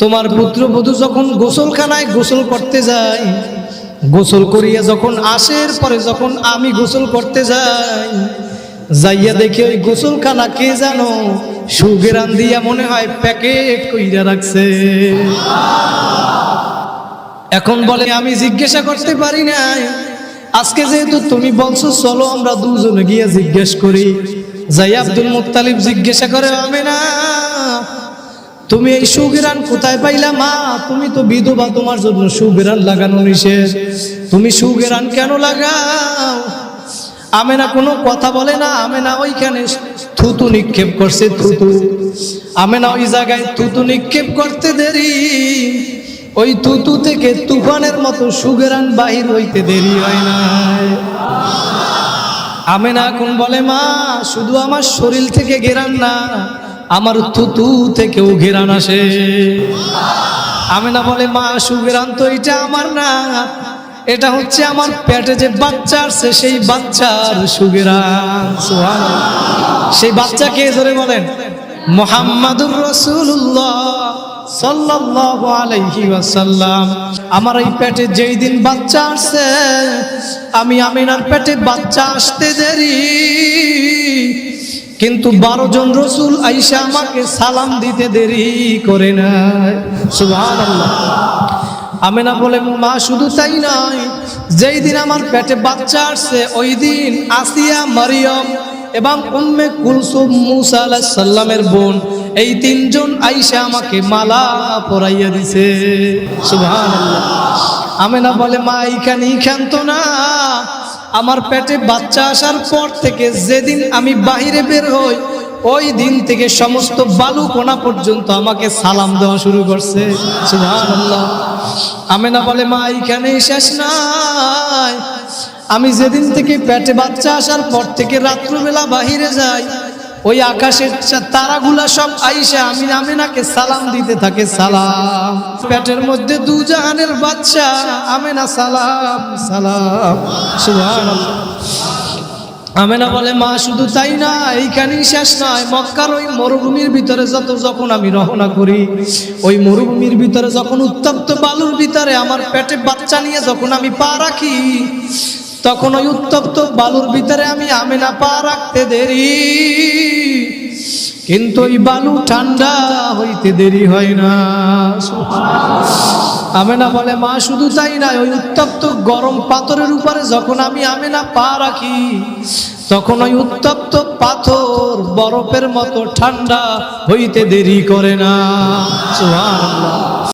তোমার পুত্রবধূ যখন গোসলখানায় গোসল করতে যায়, গোসল করিয়া যখন আসের পরে যখন আমি গোসল করতে যাই, যাইয়া দেখি ওই গোসলখানা কে জানো সুগেরান দিয়া মনে হয় প্যাকেট কইরা রাখছে। এখন বলে, আমি জিজ্ঞাসা করতে পারি নাই। আজকে যেহেতু তুমি বলছো, চলো আমরা দুজনে গিয়ে জিজ্ঞেস করি। যাই আব্দুল মুত্তালিব জিজ্ঞাসা করে, আমি না তুমি এই সুগিরান কোথায় পাইলা, মা? তুমি তো বিধবা, তোমার জন্য সুগিরান লাগানো নিষেধ। তুমি সুগিরান কেন লাগাও? আমেনা কোনো কথা বলে না, আমেনা ওইখানে থুতু নিক্ষেপ করছে, থুতু। আমেনা ওই জায়গায় থুতু নিক্ষেপ করতে দেরি। ওই থুতু থেকে তুফানের মতো সুগেরান বাহির হইতে দেরি হয় নাই আমেনা এখন বলে, মা, শুধু আমার শরীর থেকে গেরান না আমার থুতু থেকেও ঘেরান আসে। আমেনা বলে, মা সুগেরান তো এটা আমার না। এটা হচ্ছে আমার পেটে যে বাচ্চা আসছে সেই বাচ্চার সুবহানাল্লাহ। সেই বাচ্চাকে ধরে বলেন? মোহাম্মদুর রসুল্লাহ ওয়াসাল্লাম। আমার এই পেটে যেই দিন বাচ্চা আসছে, আমি আমিনার পেটে বাচ্চা আসতে দেরি। কিন্তু বারো জন রসুল আইসা আমাকে সালাম দিতে দেরি করে নাই। সুবহানাল্লাহ। আমেনা বলে, মা, শুধু তাই নয়, যেই দিন আমার পেটে বাচ্চা আসছে, ওই দিন আসিয়া মারিয়ম এবং উম্মে কুলসুম মুসা আলাইহিস সাল্লামের বোন, এই তিনজন আইসা আমাকে মালা পরাইয়া দিছে। সুবহানাল্লাহ। আমেনা বলে, মা, এইখানে ক্ষান্ত না। আমার পেটে বাচ্চা আসার পর থেকে যেদিন আমি বাহিরে বের হই, ওই দিন থেকে সমস্ত বালু কোনা পর্যন্ত আমাকে সালাম দেওয়া শুরু করছে। আমি না বলে, মা এইখানেই শেষ নাই। আমি যেদিন থেকে পেটে বাচ্চা আসার পর থেকে রাত্রবেলা বাহিরে যাই ওই আকাশের তারাগুলা সব আইসে আমি আমেনাকে সালাম দিতে থাকে, সালাম। পেটের মধ্যে দু বাচ্চা আমেনা সালাম সালাম। আমেনা বলে, মা, শুধু তাই না, এইখানেই শেষ নয়। মক্কার ওই মরুভূমির ভিতরে যত যখন আমি রহনা করি, ওই মরুভূমির ভিতরে যখন উত্তপ্ত বালুর ভিতরে আমার পেটে বাচ্চা নিয়ে যখন আমি পা রাখি তখন ওই উত্তপ্ত বালুর ভিতরে আমি আমেনা পা রাখতে দেরি। কিন্তু ওই বালু ঠান্ডা হইতে দেরি হয় না। আমেনা বলে, মা, শুধু তাই না ওই উত্তপ্ত গরম পাথরের উপরে যখন আমি আমেনা পা রাখি, তখন ওই উত্তপ্ত পাথর বরফের মতো ঠান্ডা হইতে দেরি করে না। সুবহানাল্লাহ।